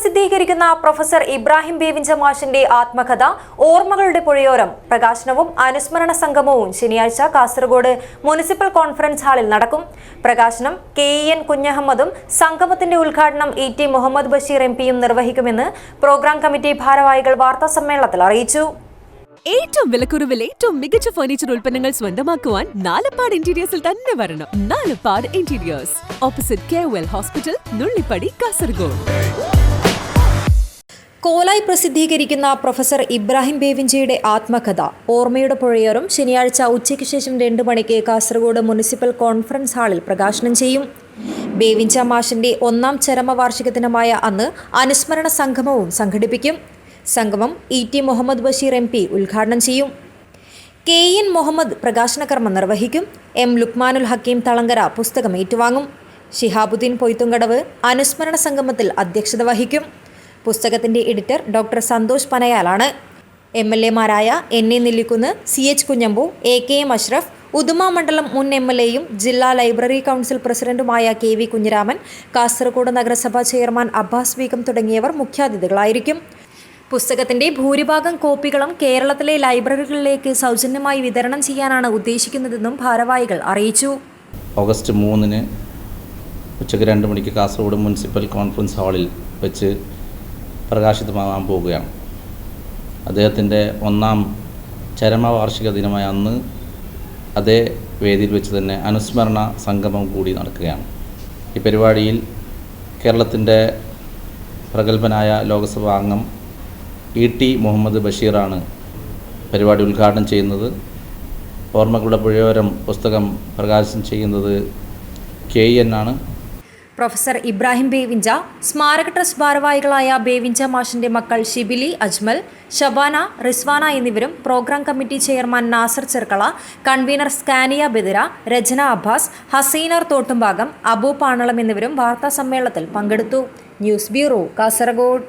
പ്രസിദ്ധീകരിക്കുന്ന പ്രൊഫസർ ഇബ്രാഹിം ബേവിഞ്ച മാഷിന്റെ ആത്മകഥ ഓർമ്മകളുടെ പുഴയോരം പ്രകാശനവും അനുസ്മരണ സംഗമവും ശനിയാഴ്ച കാസർഗോഡ് മുനിസിപ്പൽ കോൺഫറൻസ് ഹാളിൽ നടക്കും. പ്രകാശനം കെ ഇ എൻ കുഞ്ഞഹമ്മദും സംഗമത്തിന്റെ ഉദ്ഘാടനം E T Muhammad Basheer M പിയും നിർവഹിക്കുമെന്ന് പ്രോഗ്രാം കമ്മിറ്റി ഭാരവാഹികൾ വാർത്താ സമ്മേളനത്തിൽ അറിയിച്ചു. ഏറ്റവും വിലക്കുറവിൽ ഏറ്റവും മികച്ച ഫർണിച്ചർ ഉൽപ്പന്നങ്ങൾ സ്വന്തമാക്കുവാൻ നാലപ്പാട് ഇന്റീരിയേഴ്സിൽ തന്നെ വരണം. Nalappad interiors opposite K hospital Nullippady Kasaragod. Kolayi പ്രസിദ്ധീകരിക്കുന്ന പ്രൊഫസർ ഇബ്രാഹിം ബേവിഞ്ചയുടെ ആത്മകഥ. ഓർമ്മയുടെ പുഴയോരം ശനിയാഴ്ച ഉച്ചയ്ക്ക് ശേഷം രണ്ട് മണിക്ക് കാസർഗോഡ് മുനിസിപ്പൽ കോൺഫറൻസ് ഹാളിൽ പ്രകാശനം ചെയ്യും. ബേവിഞ്ച മാഷിന്റെ ഒന്നാം ചരമവാർഷിക ദിനമായ അന്ന് അനുസ്മരണ സംഗമവും സംഘടിപ്പിക്കും. സംഗമം E T Muhammad Basheer M P ഉദ്ഘാടനം ചെയ്യും. കെ എൻ മുഹമ്മദ് പ്രകാശന കർമ്മം നിർവഹിക്കും. എം ലുക്മാനുൽ ഹക്കീം തളങ്കര പുസ്തകം ഏറ്റുവാങ്ങും. ഷിഹാബുദ്ദീൻ പൊയ്ത്തുങ്കടവ് അനുസ്മരണ സംഗമത്തിൽ അധ്യക്ഷത വഹിക്കും. പുസ്തകത്തിന്റെ എഡിറ്റർ ഡോക്ടർ സന്തോഷ് പനയാലാണ്. M L എമാരായ N A Nellikkunnu C H Kunhambu A K M Ashraf Uduma മണ്ഡലം മുൻ എം എൽ എയും ജില്ലാ ലൈബ്രറി കൗൺസിൽ പ്രസിഡന്റുമായ കെ വി കുഞ്ഞിരാമൻ കാസർഗോഡ് നഗരസഭാ ചെയർമാൻ അബ്ബാസ് ബീഗം തുടങ്ങിയവർ മുഖ്യാതിഥികളായിരിക്കും. പുസ്തകത്തിന്റെ ഭൂരിഭാഗം കോപ്പികളും കേരളത്തിലെ ലൈബ്രറികളിലേക്ക് സൗജന്യമായി വിതരണം ചെയ്യാനാണ് ഉദ്ദേശിക്കുന്നതെന്നും ഭാരവാഹികൾ അറിയിച്ചു. ഓഗസ്റ്റ് മൂന്നിന് ഉച്ചയ്ക്ക് രണ്ട് മണിക്ക് കാസർഗോഡ് മുനിസിപ്പൽ കോൺഫറൻസ് ഹാളിൽ വെച്ച് പ്രകാശിതമാകാൻ പോവുകയാണ് അദ്ദേഹത്തിന്റെ ഒന്നാം ചരമവാർഷിക ദിനമായ അന്ന് അതേ വേദിയിൽ വെച്ച് തന്നെ അനുസ്മരണ സംഗമം കൂടി നടക്കുകയാണ്. ഈ പരിപാടിയിൽ കേരളത്തിന്റെ പ്രഗത്ഭനായ ലോക്സഭാ അംഗം ഇ ടി മുഹമ്മദ് ബഷീറാണ് പരിപാടി ഉദ്ഘാടനം ചെയ്യുന്നത്. ഓർമ്മകളുടെ പുഴയോരം പുസ്തകം പ്രകാശനം ചെയ്യുന്നത് കെ എൻ ആണ്. പ്രൊഫസർ ഇബ്രാഹിം ബേവിഞ്ച സ്മാരക ട്രസ്റ്റ് ഭാരവാഹികളായ ബേവിഞ്ച മാഷിന്റെ മക്കൾ ഷിബിലി അജ്മൽ ഷബാന റിസ്വാന എന്നിവരും programme committee chairman Nasar Cherkala convener Scania Bedira Rachana Abbas ഹസീനർ Thottumbhagam Abu Panalam എന്നിവരും വാർത്താ സമ്മേളനത്തിൽ പങ്കെടുത്തു. News bureau Kasaragod.